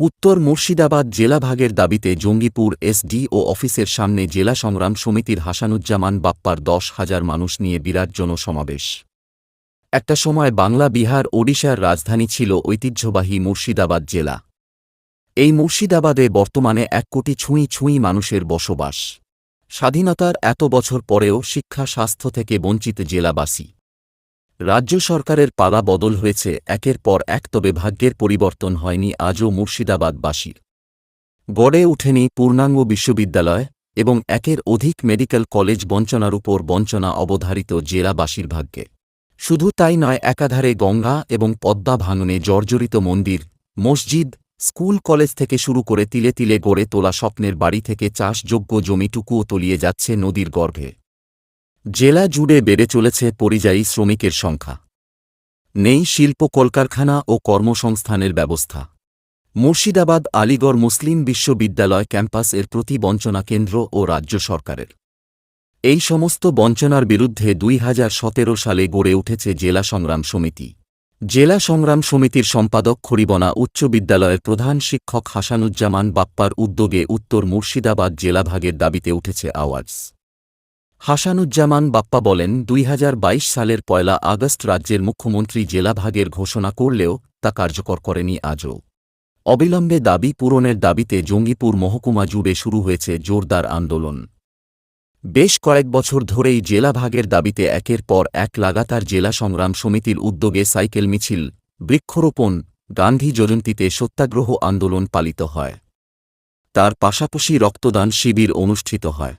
উত্তর মুর্শিদাবাদ জেলা ভাগের দাবিতে জঙ্গিপুর এসডি ও অফিসের সামনে জেলা সংগ্রাম সমিতির হাসানুজ্জামান বাপ্পার দশ হাজার মানুষ নিয়ে বিরাট জনসমাবেশ। একটা সময় বাংলা, বিহার, ওডিশার রাজধানী ছিল ঐতিহ্যবাহী মুর্শিদাবাদ জেলা। এই মুর্শিদাবাদে বর্তমানে এক কোটি ছুঁই ছুঁই মানুষের বসবাস। স্বাধীনতার এত বছর পরেও শিক্ষা, স্বাস্থ্য থেকে বঞ্চিত জেলাবাসী। রাজ্য সরকারের পালা বদল হয়েছে, একের পর এক, তবে ভাগ্যের পরিবর্তন হয়নি আজও মুর্শিদাবাদবাসীর। গড়ে ওঠেনি পূর্ণাঙ্গ বিশ্ববিদ্যালয় এবং একের অধিক মেডিকেল কলেজ বঞ্চনার উপর বঞ্চনা অবধারিত জেলাবাসীর ভাগ্যে। শুধু তাই নয়, একাধারে গঙ্গা এবং পদ্মা ভাঙনে জর্জরিত মন্দির, মসজিদ, স্কুল কলেজ থেকে শুরু করে তিলে তিলে গড়ে তোলা স্বপ্নের বাড়ি থেকে চাষযোগ্য জমিটুকুও তলিয়ে যাচ্ছে নদীর গর্ভে। জেলা জুড়ে বেড়ে চলেছে পরিযায়ী শ্রমিকের সংখ্যা। নেই শিল্প কলকারখানা ও কর্মসংস্থানের ব্যবস্থা। মুর্শিদাবাদ আলিগড় মুসলিম বিশ্ববিদ্যালয় ক্যাম্পাস এর প্রতি বঞ্চনা কেন্দ্র ও রাজ্য সরকারের। এই সমস্ত বঞ্চনার বিরুদ্ধে দুই হাজার সতেরো সালে গড়ে উঠেছে জেলা সংগ্রাম সমিতি। জেলা সংগ্রাম সমিতির সম্পাদক খরিবনা উচ্চ বিদ্যালয়ের প্রধান শিক্ষক হাসানুজ্জামান বাপ্পার উদ্যোগে উত্তর মুর্শিদাবাদ জেলাভাগের দাবিতে উঠেছে আওয়াজ হাসানুজ্জামান বাপ্পা বলেন, দুই হাজার বাইশ সালের পয়লা আগস্ট রাজ্যের মুখ্যমন্ত্রী জেলাভাগের ঘোষণা করলেও তা কার্যকর করেনি আজও। অবিলম্বে দাবি পূরণের দাবিতে জঙ্গিপুর মহকুমা জুড়ে শুরু হয়েছে জোরদার আন্দোলন। বেশ কয়েক বছর ধরেই জেলাভাগের দাবিতে একের পর এক লাগাতার জেলা সংগ্রাম সমিতির উদ্যোগে সাইকেল মিছিল, বৃক্ষরোপণ, গান্ধী জয়ন্তীতে সত্যাগ্রহ আন্দোলন পালিত হয়। তার পাশাপাশি রক্তদান শিবির অনুষ্ঠিত হয়।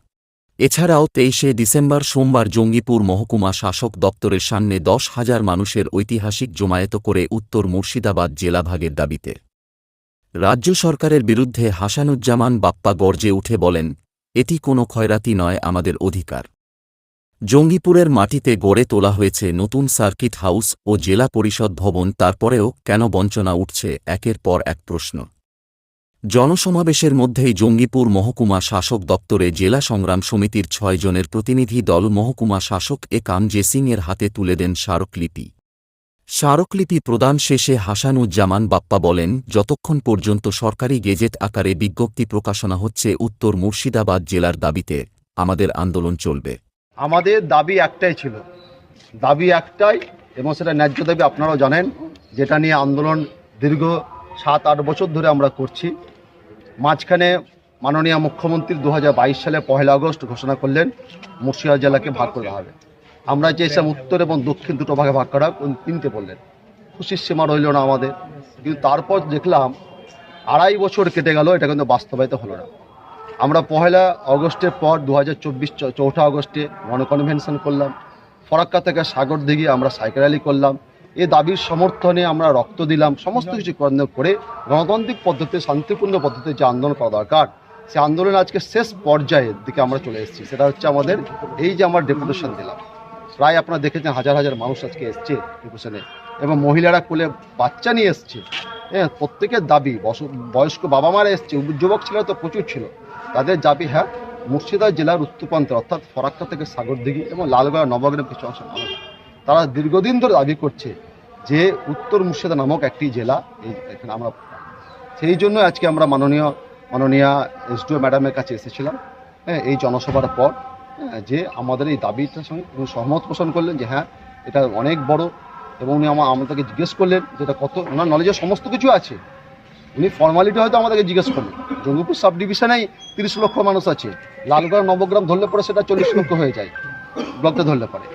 এছাড়াও তেইশে ডিসেম্বর সোমবার জঙ্গিপুর মহকুমা শাসক দপ্তরের সামনে দশ হাজার মানুষের ঐতিহাসিক জমায়েত করে উত্তর মুর্শিদাবাদ জেলাভাগের দাবিতে। রাজ্য সরকারের বিরুদ্ধে হাসানুজ্জামান বাপ্পা গর্জে উঠে বলেন, এটি কোনো ক্ষয়রাতি নয়, আমাদের অধিকার। জঙ্গিপুরের মাটিতে গড়ে তোলা হয়েছে নতুন সার্কিট হাউস ও জেলা পরিষদ ভবন, তারপরেও কেন বঞ্চনা উঠছে, একের পর এক প্রশ্ন। জনসমাবেশের মধ্যেই জঙ্গিপুর মহকুমা শাসক দপ্তরে জেলা সংগ্রাম সমিতির ছয় জনের প্রতিনিধি দল মহকুমা শাসক এ কামজে সিংয়ের হাতে তুলে দেন স্মারকলিপি। স্মারকলিপি প্রদান শেষে হাসানুজ্জামান বাপ্পা বলেন, যতক্ষণ পর্যন্ত সরকারি গেজেট আকারে বিজ্ঞপ্তি প্রকাশনা হচ্ছে, উত্তর মুর্শিদাবাদ জেলার দাবিতে আমাদের আন্দোলন চলবে। আমাদের দাবি একটাই ছিল। দাবি একটাই, এবং সেটা ন্যায্য দাবি আপনারাও জানেন, যেটা নিয়ে আন্দোলন দীর্ঘ সাত আট বছর ধরে আমরা করছি। মাঝখানে মাননীয় মুখ্যমন্ত্রী দু হাজার বাইশ সালে পহেলা আগস্ট ঘোষণা করলেন, মুর্শিদাবাদ জেলাকে ভাগ করা হবে। আমরা চেয়েছিলাম উত্তর এবং দক্ষিণ দুটো ভাগে ভাগ করা তিনটে বললেন। খুশির সীমা রইল না আমাদের। কিন্তু তারপর দেখলাম, আড়াই বছর কেটে গেল, এটা কিন্তু বাস্তবায়িত হলো না। আমরা পহেলা অগস্টের পর দু হাজার চব্বিশ চৌঠা অগস্টে গণকনভেনশন করলাম। ফরাক্কা থেকে সাগর দিঘি আমরা সাইকেল র্যালি করলাম। এ দাবির সমর্থনে আমরা রক্ত দিলাম, সমস্ত কিছু করে গণতান্ত্রিক পদ্ধতিতে, শান্তিপূর্ণ পদ্ধতিতে যে আন্দোলন করা দরকার, সে আন্দোলন আজকে শেষ পর্যায়ের দিকে আমরা চলে এসেছি। সেটা হচ্ছে আমাদের এই যে আমরা ডেপুটেশন দিলাম। প্রায় আপনারা দেখেছেন হাজার হাজার মানুষ আজকে এসছে ডেপুটেশনে এবং মহিলারা কোলে বাচ্চা নিয়ে এসছে। হ্যাঁ প্রত্যেকের দাবি বয়স্ক বাবা মারা এসছে, যুবক ছেলেরা তো প্রচুর ছিল। তাদের দাবি হ্যাঁ মুর্শিদাবাদ জেলার উত্তরপ্রান্তে অর্থাৎ ফরাক্কা থেকে সাগরদিঘি এবং লালগড়া নবগ্রাম কিছু অংশ মানুষ তারা দীর্ঘদিন ধরে দাবি করছে যে উত্তর মুর্শিদা নামক একটি জেলা এই এখানে আমরা সেই জন্য আজকে আমরা মাননীয় মাননীয় এসডিও ম্যাডামের কাছে এসেছিলাম হ্যাঁ এই জনসভার পর হ্যাঁ, যে আমাদের এই দাবিটার সঙ্গে উনি সহমত পোষণ করলেন যে হ্যাঁ এটা অনেক বড় এবং উনি আমার আমাদেরকে জিজ্ঞেস করলেন যেটা কত ওনার নলেজে সমস্ত কিছু আছে। উনি ফর্মালিটি হয়তো আমাদেরকে জিজ্ঞেস করলেন। জঙ্গিপুর সাব ডিভিশনেই তিরিশ লক্ষ মানুষ আছে। লালগড় নবগ্রাম ধরলে পরে সেটা চল্লিশ লক্ষ হয়ে যায়। ব্লকটা ধরলে পরে।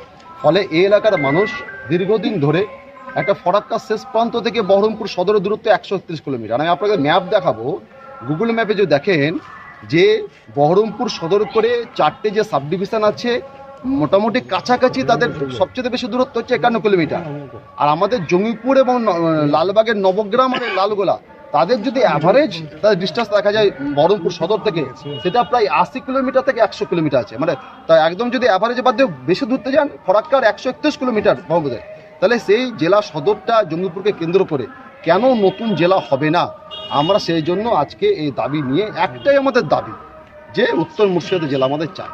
ফলে এই এলাকার মানুষ দীর্ঘদিন ধরে একটা ফরাক্কার শেষ প্রান্ত থেকে বহরমপুর সদরের দূরত্ব একশো একত্রিশ কিলোমিটার। আমি আপনাকে ম্যাপ দেখাবো। গুগল ম্যাপে যদি দেখেন, যে বহরমপুর সদর করে চারটে যে সাব ডিভিশন আছে, মোটামুটি কাছাকাছি তাদের সবচেয়ে বেশি দূরত্ব হচ্ছে একান্ন কিলোমিটার। আর আমাদের জঙ্গিপুর এবং লালবাগের নবগ্রাম আর লালগোলা তাদের যদি অ্যাভারেজ তাদের ডিস্টেন্স দেখা যায় বহরমপুর সদর থেকে, সেটা প্রায় আশি কিলোমিটার থেকে একশো কিলোমিটার আছে। মানে তা একদম যদি অ্যাভারেজ বাদ দিয়ে বেশি দূরতে যান ফরাক্কার একশো একত্রিশ কিলোমিটার বহরমপুরে। তাহলে সেই জেলা সদরটা জঙ্গিপুরকে কেন্দ্র করে কেন নতুন জেলা হবে না? আমরা সেই জন্য আজকে এই দাবি নিয়ে একটাই আমাদের দাবি, যে উত্তর মুর্শিদাবাদ জেলা আমাদের চাই।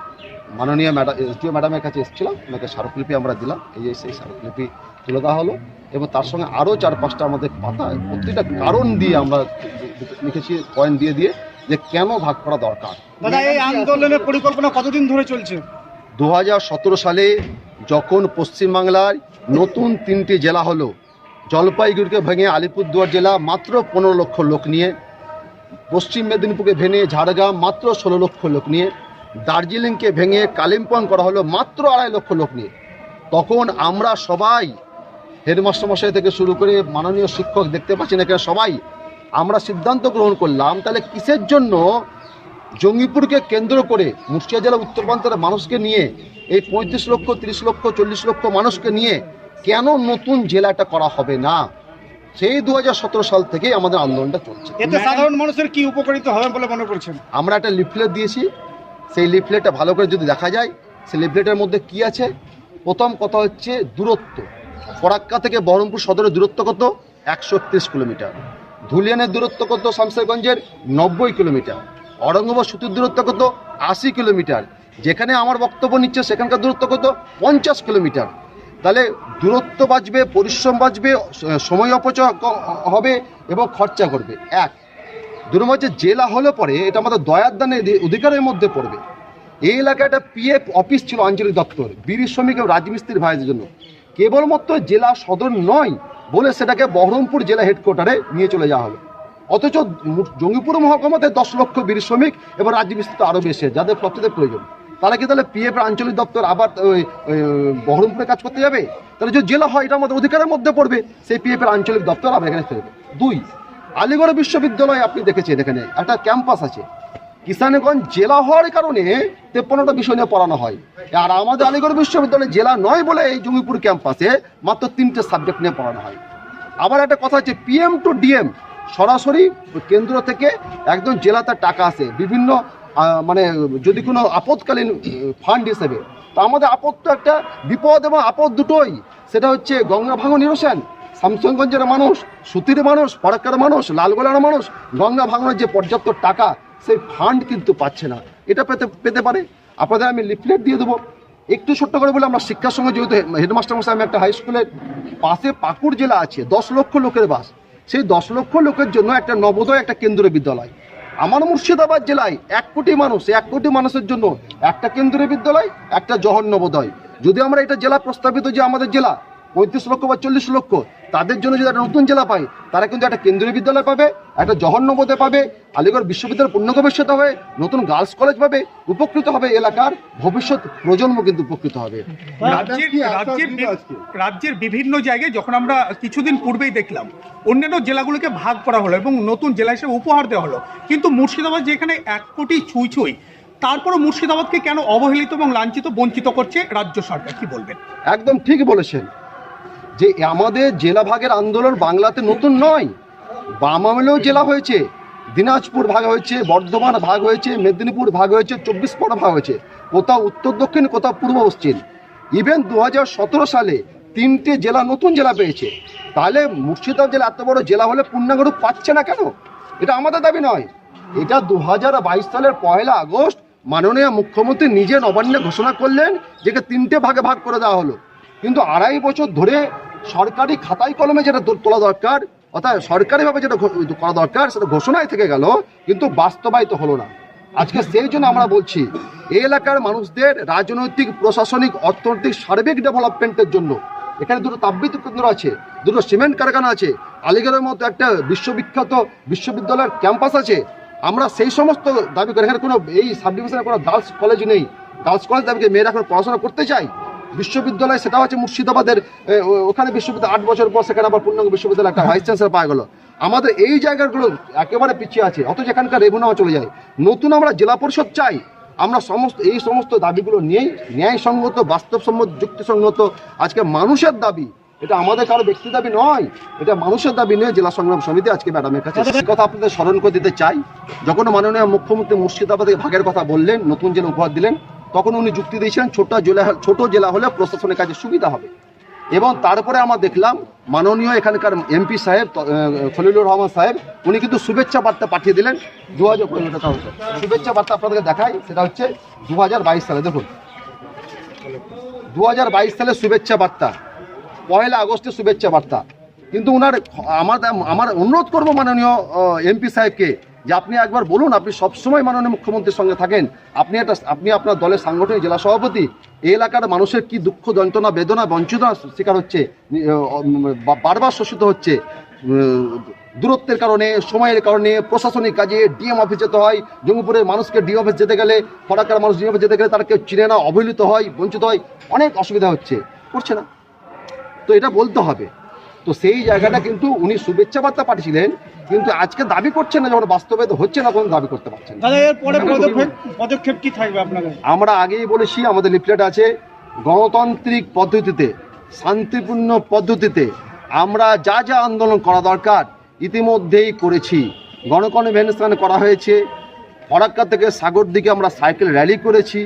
মাননীয় ম্যাডাম এস এসডিও ম্যাডামের কাছে এসেছিলাম ওনাকে স্মারকলিপি আমরা দিলাম এই যে সেই স্মারকলিপি তুলে দেওয়া হলো এবং তার সঙ্গে আরও চার পাঁচটা আমাদের পাতা প্রতিটা কারণ দিয়ে আমরা লিখেছি পয়েন্ট দিয়ে দিয়ে যে কেন ভাগ করা দরকার। দাদা এই আন্দোলনের পরিকল্পনা কতদিন ধরে চলছে? দু হাজার সতেরো সালে যখন পশ্চিমবাংলায় নতুন তিনটি জেলা হলো জলপাইগুড়িকে ভেঙে আলিপুরদুয়ার জেলা মাত্র পনেরো লক্ষ লোক নিয়ে পশ্চিম মেদিনীপুরকে ভেঙে ঝাড়গ্রাম মাত্র ষোলো লক্ষ লোক নিয়ে দার্জিলিংকে ভেঙে কালিম্পং করা হলো মাত্র আড়াই লক্ষ লোক নিয়ে। তখন আমরা সবাই হেডমাস্টার মশাই থেকে শুরু করে মাননীয় শিক্ষক দেখতে পাচ্ছি না কেন সবাই আমরা সিদ্ধান্ত গ্রহণ করলাম তাহলে কিসের জন্য জঙ্গিপুরকে কেন্দ্র করে মুর্শিদা জেলা উত্তরপ্রান্তের মানুষকে নিয়ে এই পঁয়ত্রিশ লক্ষ তিরিশ লক্ষ চল্লিশ লক্ষ মানুষকে নিয়ে কেন নতুন জেলাটা করা হবে না? সেই দু হাজার সতেরো সাল থেকেই আমাদের আন্দোলনটা চলছে। এতে সাধারণ মানুষের কি উপকারিত হবে বলে মনে করছেন? আমরা একটা লিফলেট দিয়েছি সেই লিফলেটটা ভালো করে যদি দেখা যায়, সেই লিফলেটের মধ্যে কি আছে? প্রথম কথা হচ্ছে দূরত্ব। ফরাক্কা থেকে বহরমপুর সদরের দূরত্ব কত? একশো একত্রিশ কিলোমিটার। ধুলিয়ানের দূরত্ব কত শামসেরগঞ্জের? নব্বই কিলোমিটার। অরঙ্গাবাদ সুতির দূরত্ব কত? আশি কিলোমিটার। যেখানে আমার বক্তব্য নিচ্ছে, সেখানকার দূরত্ব কত? পঞ্চাশ কিলোমিটার। তাহলে দূরত্ব বাঁচবে, পরিশ্রম বাঁচবে সময় অপচয় হবে এবং খরচা করবে এক দু নম্বর হচ্ছে জেলা হলে পরে এটা আমাদের দয়ার দানের অধিকারের মধ্যে পড়বে। এই এলাকায় একটা পিএফ অফিস ছিল আঞ্চলিক দপ্তর বিড়ি শ্রমিক এবং রাজমিস্ত্রির ভাইদের জন্য। কেবলমাত্র জেলা সদর নয় বলে সেটাকে বহরমপুর জেলা হেডকোয়ার্টারে নিয়ে চলে যাওয়া হলো। অথচ জঙ্গিপুর মহকুমাতে দশ লক্ষ বিড়ি শ্রমিক এবং রাজমিস্ত্রি তো আরও বেশি, যাদের প্রত্যেকের প্রয়োজন। তারা কি তাহলে পিএফ আঞ্চলিক দপ্তর আবার বহরমপুরে কাজ করতে যাবে? তাহলে যদি জেলা হয়, এটা আমাদের অধিকারের মধ্যে পড়বে। সেই পিএফ এর আঞ্চলিক দপ্তর আবার এখানে ফেরবে দুই আলিগড় বিশ্ববিদ্যালয় আপনি দেখেছেন এখানে, একটা ক্যাম্পাস আছে। কিষানগঞ্জ জেলা হওয়ার কারণে তেপ্পান্নটা বিষয় নিয়ে পড়ানো হয়। আর আমাদের আলিগড় বিশ্ববিদ্যালয় জেলা নয় বলে এই জঙ্গিপুর ক্যাম্পাসে মাত্র তিনটে সাবজেক্ট নিয়ে পড়ানো হয়। আবার একটা কথা হচ্ছে পিএম টু ডিএম সরাসরি কেন্দ্র থেকে একদম জেলাতে টাকা আসে। বিভিন্ন মানে যদি কোনো আপদকালীন ফান্ড হিসেবে। তো আমাদের আপদ তো একটা বিপদ এবং আপদ দুটোই। সেটা হচ্ছে গঙ্গা ভাঙন নিরসন। শামসনগঞ্জের মানুষ, সুতির মানুষ ফরাক্কার মানুষ, লালগোলার মানুষ, গঙ্গা ভাঙনের যে পর্যাপ্ত টাকা, সেই ফান্ড কিন্তু পাচ্ছে না। এটা পেতে পেতে পারে? আপনাদের আমি লিফলেট দিয়ে দেবো। একটু ছোট্ট করে বলে আমরা শিক্ষার সঙ্গে যেহেতু হেডমাস্টার মশাই, আমি একটা হাই স্কুলের পাশে পাকুড় জেলা আছে, দশ লক্ষ লোকের বাস। সেই দশ লক্ষ লোকের জন্য একটা নবোদয়, একটা কেন্দ্রীয় বিদ্যালয়। আমার মুর্শিদাবাদ জেলায় এক কোটি মানুষ, এক কোটি মানুষের জন্য একটা কেন্দ্রীয় বিদ্যালয়, একটা জহর নবোদয়। যদি আমরা এটা জেলা প্রস্তাবিত যে আমাদের জেলা, পঁয়ত্রিশ লক্ষ বা চল্লিশ লক্ষ তাদের জন্য যদি একটা নতুন জেলা পায় তারা কিন্তু একটা কেন্দ্রীয় বিদ্যালয় পাবে একটা জহর পাবে আলিগড় বিশ্ববিদ্যালয় পূর্ণ ভবিষ্যৎ হবে নতুন গার্লস কলেজ পাবে উপকৃত হবে এলাকার ভবিষ্যৎ প্রজন্ম কিন্তু উপকৃত হবে। রাজ্যের বিভিন্ন জায়গায় যখন আমরা কিছুদিন পূর্বেই দেখলাম অন্যান্য জেলাগুলোকে ভাগ করা হলো এবং নতুন জেলা হিসেবে উপহার দেওয়া হলো। কিন্তু মুর্শিদাবাদ যেখানে এক কোটি ছুঁই ছুঁই তারপরও মুর্শিদাবাদকে কেন অবহেলিত এবং লাঞ্ছিত বঞ্চিত করছে রাজ্য সরকার? কি বলবেন? একদম ঠিক বলেছেন। যে আমাদের জেলা ভাগের আন্দোলন বাংলাতে নতুন নয়। বাম আমলেও জেলা হয়েছে, দিনাজপুর ভাগ হয়েছে, বর্ধমান ভাগ হয়েছে, মেদিনীপুর ভাগ হয়েছে, চব্বিশ পরগনা ভাগ হয়েছে, কোথাও উত্তর দক্ষিণ, কোথাও পূর্ব পশ্চিম। ইভেন দু হাজার সতেরো সালে তিনটে জেলা নতুন জেলা পেয়েছে। তাহলে মুর্শিদাবাদ জেলা এত বড় জেলা হলে পূর্ণাঙ্গ রূপ পাচ্ছে না কেন? এটা আমাদের দাবি নয়। এটা দু হাজার বাইশ সালের পয়লা আগস্ট মাননীয় মুখ্যমন্ত্রী নিজে নবান্নে ঘোষণা করলেন যেকে তিনটে ভাগে ভাগ করে দেওয়া হলো। কিন্তু আড়াই বছর ধরে সরকারি খাতায় কলমে যেটা তোলা দরকার, অর্থাৎ সরকারিভাবে যেটা করা দরকার, সেটা ঘোষণায় থেকে গেল, কিন্তু বাস্তবায়িত হলো না। আজকে সেই জন্য আমরা বলছি, এই এলাকার মানুষদের রাজনৈতিক, প্রশাসনিক, অর্থনৈতিক, সার্বিক ডেভেলপমেন্টের জন্য, এখানে দুটো তাপবিদ্যুৎ কেন্দ্র আছে, দুটো সিমেন্ট কারখানা আছে, আলিগড়ের মতো একটা বিশ্ববিখ্যাত বিশ্ববিদ্যালয়ের ক্যাম্পাস আছে, আমরা সেই সমস্ত দাবি করি, এখানে কোনো এই সাব ডিভিশনে কোনো গার্লস কলেজ নেই। গার্লস কলেজ দাবিকে মেয়েরা এখন পড়াশোনা করতে চায় বিশ্ববিদ্যালয়, সেটা হচ্ছে মুর্শিদাবাদের ওখানে বিশ্ববিদ্যালয় আট বছর পর সেখানে আবার পূর্ণাঙ্গ বিশ্ববিদ্যালয় একটা ভাইস চ্যান্সেলর পাওয়া গেল। আমাদের এই জায়গাগুলো একেবারে পিছিয়ে আছে, অথচ এখানকার রেভিনিউ চলে যায়। নতুন আমরা জেলা পরিষদ চাই, আমরা সমস্ত, এই সমস্ত দাবিগুলো নিয়েই ন্যায়সঙ্গত, বাস্তবসম্মত, যুক্তিসঙ্গত, আজকে মানুষের দাবি, এটা আমাদের কারও ব্যক্তি দাবি নয়, এটা মানুষের দাবি নিয়ে, জেলা সংগ্রাম সমিতি আজকে ম্যাডামের কাছে। এই কথা আপনাদের স্মরণ করে দিতে চাই, যখন মাননীয় মুখ্যমন্ত্রী মুর্শিদাবাদে ভাগের কথা বললেন, নতুন জেলা উপহার দিলেন তখন উনি যুক্তি দিয়েছিলেন, ছোট জেলা ছোট জেলা হলে প্রশাসনের কাজে সুবিধা হবে। এবং তারপরে আমরা দেখলাম, মাননীয় এখানকার এমপি সাহেব খলিলুর রহমান সাহেব, উনি কিন্তু শুভেচ্ছা বার্তা পাঠিয়ে দিলেন দু হাজার শুভেচ্ছা বার্তা আপনাদেরকে দেখাই, সেটা হচ্ছে দু হাজার বাইশ সালে। দেখুন দু সালের শুভেচ্ছা বার্তা, পয়লা আগস্টের শুভেচ্ছা বার্তা। কিন্তু ওনার আমার আমার অনুরোধ করব মাননীয় এমপি সাহেবকে যে আপনি একবার বলুন, আপনি সবসময় মাননীয় মুখ্যমন্ত্রীর সঙ্গে থাকেন। আপনি একটা, আপনি আপনার দলের সাংগঠনিক জেলা সভাপতি। এই এলাকার মানুষের কি দুঃখ, যন্ত্রণা, বেদনা বঞ্চিত শিকার হচ্ছে? বারবার শোষিত হচ্ছে? দূরত্বের কারণে, সময়ের কারণে, প্রশাসনিক কাজে ডিএম অফিস যেতে হয়। জঙ্গিপুরের মানুষকে ডিএম অফিস যেতে গেলে ফরাকার মানুষ ডিএম অফিস যেতে গেলে তারা কেউ চিনে না, অবহেলিত হয়, বঞ্চিত হয়, অনেক অসুবিধা হচ্ছে। করছে না। তো এটা বলতে হবে। তো সেই জায়গাটা কিন্তু উনি শুভেচ্ছা বার্তা পাঠিয়েছিলেন কিন্তু আজকে দাবি করছেন না যখন বাস্তবে তো হচ্ছে না কোনো দাবি করতে পারছেন পদক্ষেপ কি থাকবে আপনাদের? আমরা আগেই বলেছি আমাদের লিফলেট আছে গণতান্ত্রিক পদ্ধতিতে শান্তিপূর্ণ পদ্ধতিতে আমরা যা যা আন্দোলন করা দরকার ইতিমধ্যেই করেছি। গণকনভেনশন করা হয়েছে ফরাক্কা থেকে সাগর দিকে আমরা সাইকেল র্যালি করেছি,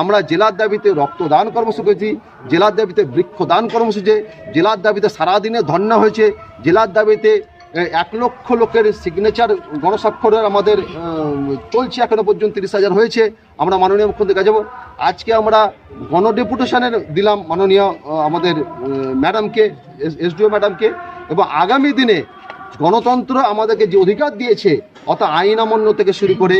আমরা জেলার দাবিতে রক্তদান কর্মসূচি করেছি, জেলার দাবিতে বৃক্ষদান কর্মসূচি, জেলার দাবিতে সারাদিনে ধর্ণা হয়েছে, জেলার দাবিতে এক লক্ষ লোকের সিগনেচার গণস্বাক্ষরের আমাদের চলছে এখনও পর্যন্ত তিরিশ হাজার হয়েছে, আমরা মাননীয় মুখ্যমন্ত্রী কাছে যাব। আজকে আমরা গণডেপুটেশনের দিলাম মাননীয় আমাদের ম্যাডামকে এসডিও ম্যাডামকে, এবং আগামী দিনে গণতন্ত্র আমাদেরকে যে অধিকার দিয়েছে অত আইন অমান্য থেকে শুরু করে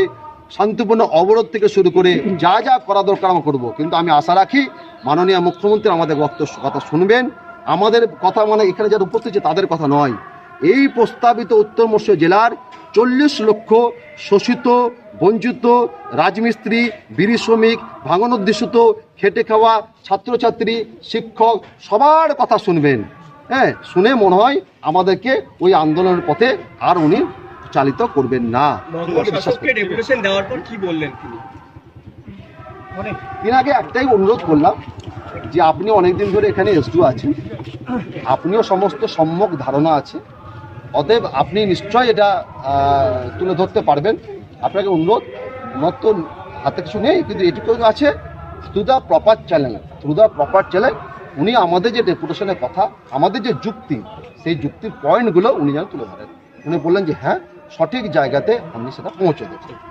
শান্তিপূর্ণ অবরোধ থেকে শুরু করে যা যা করা দরকার আমরা করব। কিন্তু আমি আশা রাখি মাননীয় মুখ্যমন্ত্রী আমাদের বক্তব্য কথা শুনবেন। আমাদের কথা মানে এখানে যারা উপস্থিত তাদের কথা নয়। এই প্রস্তাবিত উত্তর মৎস্য জেলার চল্লিশ লক্ষ শোষিত, বঞ্চিত, রাজমিস্ত্রি, বিড়ি শ্রমিক ভাঙনোদ্দেশিত খেটে খাওয়া ছাত্রছাত্রী, শিক্ষক, সবার কথা শুনবেন। হ্যাঁ শুনে মনে হয় আমাদেরকে ওই আন্দোলনের পথে আর উনি চালিত করবেন না। বিশ্বাস করি। ডেপুটেশন দেওয়ার পর কি বললেন তিনি? তিনাকে একটাই অনুরোধ করলাম যে আপনি অনেকদিন ধরে এখানে এসডু আছেন। আপনিও সমস্ত সম্যক ধারণা আছে। অতএব আপনি নিশ্চয় এটা তুলে ধরতে পারবেন। আপনাকে অনুরোধ ওনার তো হাতে কিছু নেই কিন্তু এটুকু আছে। Through the proper channel through the proper channel উনি আমাদের যে ডেপুটেশনের কথা আমাদের যে যুক্তি সেই যুক্তির পয়েন্টগুলো উনি যেন তুলে ধরেন। উনি বললেন যে হ্যাঁ সঠিক জায়গাতে আপনি সেটা পৌঁছে দেবেন।